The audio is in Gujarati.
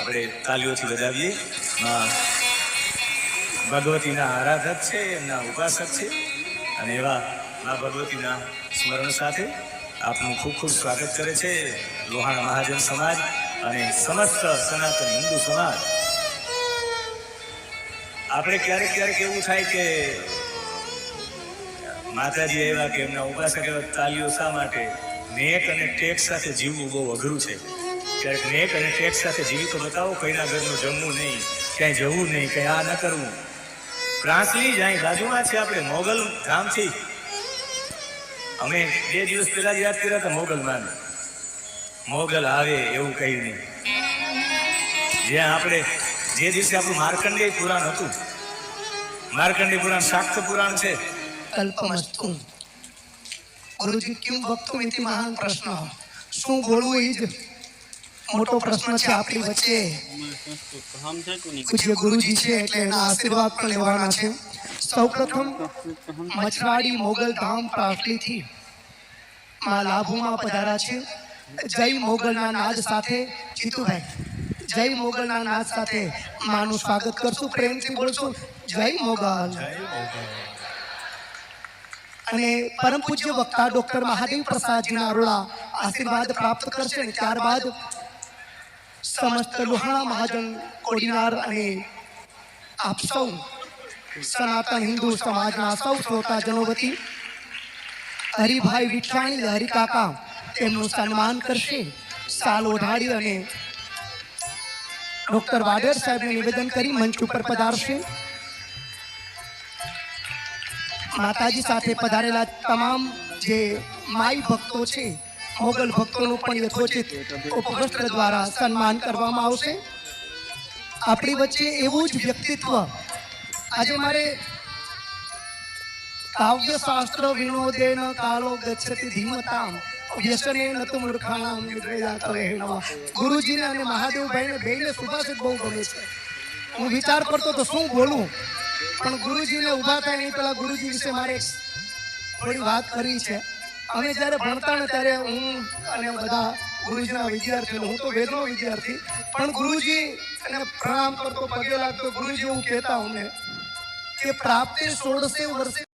આપણે તાલીઓથી વધાવીએ. માં ભગવતીના આરાધક છે, એમના ઉપાસક છે. અને એવા મા ભગવતીના સ્મરણ સાથે આપનું ખૂબ ખૂબ સ્વાગત કરે છે લોહાણા મહાજન સમાજ અને સમસ્ત સનાતન હિન્દુ સમાજ. આપણે ક્યારેક ક્યારેક એવું થાય કે માતાજી એવા કે એમના ઉપાસક એવા તાલીઓ શા માટે? નેક અને ટેક સાથે જીવવું બહુ અઘરું છે. ક્યારેક નેક અને ટેક સાથે જીવી બતાવો, કઈના ઘરનું જમવું નહીં, ક્યાંય જવું નહીં, ક્યાંય આ ન કરવું. પ્રાંસલી જ બાજુમાં છે આપણે મોગલ ધામથી અમે બે દિવસ પહેલા જ યાદ કર્યા હતા મોગલ માન મોગલ આવે એવું કહ્યું નહીં જ્યાં આપણે, જે દિવસે આપણું માર્કંડેય પુરાણ હતું. માર્કંડેય પુરાણ શાક્ત પુરાણ છે. કલ્પમસ્તુ ગુરુજી કેમ ભક્તો ઇતિ મહાન પ્રશ્ન? શું બોલવું એ જ? મોટો પ્રશ્ન છે આપણી વચ્ચે. પૂજ્ય ગુરુજી છે એટલે એના આશીર્વાદ પણ લેવાના છે. સૌપ્રથમ મછવાડી મોગલ ધામ પ્રાસલીથી માં લાભુમાં પધારા છે. જય મોગલના નાદ સાથે જીતુભાઈ. જય મોગલના નાદ સાથે માનું સ્વાગત કરશું. પ્રેમથી બોલશું. જય મોગલ. અને પરમ પૂજ્ય વક્તા ડોક્ટર મહાદેવ પ્રસાદજીના અરોડા આશીર્વાદ પ્રાપ્ત કરશે અને ત્યારબાદ સમસ્ત લોહાણા મહાજન કોડીનાર અને આપ સૌ સનાતન હિન્દુ સમાજના સૌ શ્રોતાજનો વતી હરિભાઈ વિઠાણી હરિકાકા તેમનું સન્માન કરશે. સાલ ઓઢાડી અને ડોક્ટર વાડેર સાહેબને નિવેદન કરી મંચ ઉપર પધારશે. માતાજી સાથે પધારેલા તમામ જે માઈ ભક્તો છે મોગલ ભક્તોનું પણ યથોચિત ઉપવસ્ત્ર દ્વારા સન્માન કરવામાં આવશે. આપણી વચ્ચે એવું જ વ્યક્તિત્વ, આજે મારે કાવ્ય શાસ્ત્ર વિનોદેન કાલો ગચ્છતિ ધીમતામ, વ્યસને નતુ મૂર્ખાણામ નિદ્રયા કરે ગુરુજીને અને મહાદેવભાઈને બેને સુભાષિત બહુ ગમે છે. હું વિચાર કરતો તો શું બોલું? પણ ગુરુજીને ઊભા થાય એની પહેલા ગુરુજી વિશે મારે થોડી વાત કરી છે. અમે જ્યારે ભણતા ને ત્યારે હું અને બધા ગુરુજીના વિદ્યાર્થી હું તો વેદનો વિદ્યાર્થી પણ ગુરુજી પ્રણામ કરતો પગે લાગતો ગુરુજી એવું કહેતા અમને કે પ્રાપ્તિ સોળસે વર્ષે